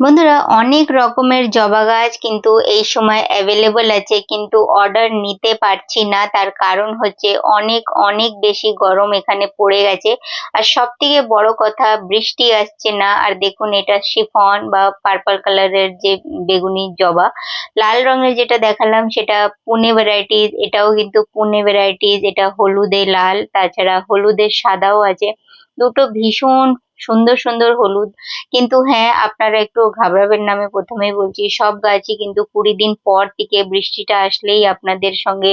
বন্ধুরা, অনেক রকমের জবা গাছ কিন্তু এই সময় অ্যাভেলেবল আছে, কিন্তু অর্ডার নিতে পারছি না। তার কারণ হচ্ছে অনেক অনেক বেশি গরম এখানে পড়ে গেছে। আর সব থেকে বড় কথা, বৃষ্টি আসছে না। আর দেখুন, এটা শিফন বা পার্পল কালারের যে বেগুনি জবা, লাল রঙের যেটা দেখালাম, সেটা পুনে ভ্যারাইটিস এটাও কিন্তু পুনে ভ্যারাইটিস এটা হলুদে লাল, তাছাড়া হলুদে সাদাও আছে। দুটো ভীষণ সুন্দর সুন্দর হলুদ। কিন্তু হ্যাঁ আপনারা একটু ঘাবড়াবেন না, আমি প্রথমেই বলছি, সব গাছই কিন্তু কুড়ি দিন পর থেকে বৃষ্টিটা আসলেই আপনাদের সঙ্গে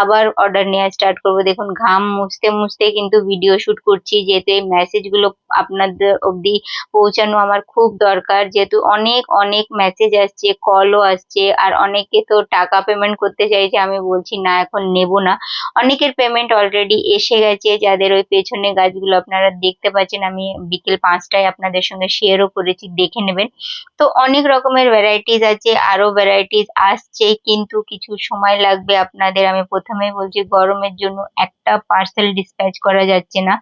আবার অর্ডার নেওয়া স্টার্ট করব। দেখুন, ঘাম মুছতে মুছতে কিন্তু ভিডিও শুট করছি, যেহেতু এই মেসেজগুলো আপনাদের অবধি পৌঁছানো আমার খুব দরকার। যেহেতু অনেক অনেক মেসেজ আসছে কলও আসছে, আর অনেকে তো টাকা পেমেন্ট করতে চাইছে, আমি বলছি না, এখন নেব না। অনেকের পেমেন্ট অলরেডি এসে গেছে, যাদের ওই পেছনে গাছগুলো আপনারা দেখতে পাচ্ছেন, আমি বিকেল পাঁচটায় আপনাদের সঙ্গে শেয়ারও করেছি, দেখে নেবেন। তো অনেক রকমের ভ্যারাইটিস আছে, আরও ভ্যারাইটিস আসছে, কিন্তু কিছু সময় লাগবে আপনাদের। আমি প্রথমেই বলছি, গরমের জন্য একটা পার্সেল ডিসপ্যাচ করা যাচ্ছে না।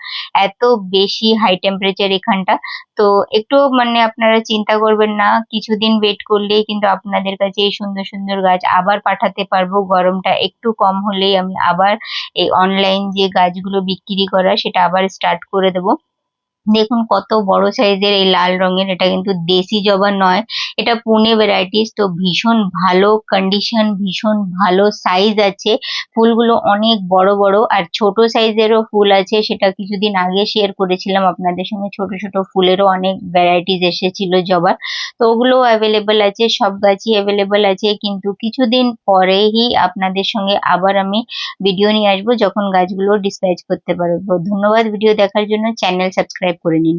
এত বেশি হাই টেম্পারেচার এখানটা। তো একটু মানে আপনারা চিন্তা করবেন না, কিছুদিন ওয়েট করলেই কিন্তু আপনাদের কাছে এই সুন্দর সুন্দর গাছ আবার পাঠাতে পারব। গরমটা একটু কম হলেই আমি আবার এই অনলাইন যে গাছগুলো বিক্রি করা, সেটা আবার স্টার্ট করে দেবো। দেখুন কত বড় সাইজ -এর এই লাল রঙের এটা কিন্তু দেশি জবা নয়। এটা পুনে ভ্যারাইটিস তো ভীষণ ভালো কন্ডিশন ভীষণ ভালো সাইজ আছে। ফুলগুলো অনেক বড় বড় আর ছোট সাইজ সাইজেরও ফুল আছে। সেটা কিছুদিন আগে শেয়ার করেছিলাম আপনাদের সঙ্গে। ছোট ছোট ফুলেরও অনেক ভ্যারাইটিস এসেছিল জবার। তো ওগুলো অ্যাভেলেবেল আছে, সব গাছই অ্যাভেলেবেল আছে। কিন্তু কিছুদিন পরেই আপনাদের সঙ্গে আবার আমি ভিডিও নিয়ে আসব, যখন গাছগুলো ডিসপ্যাচ করতে পারব। ধন্যবাদ ভিডিও দেখার জন্য। চ্যানেল সাবস্ক্রাইব করে নিন।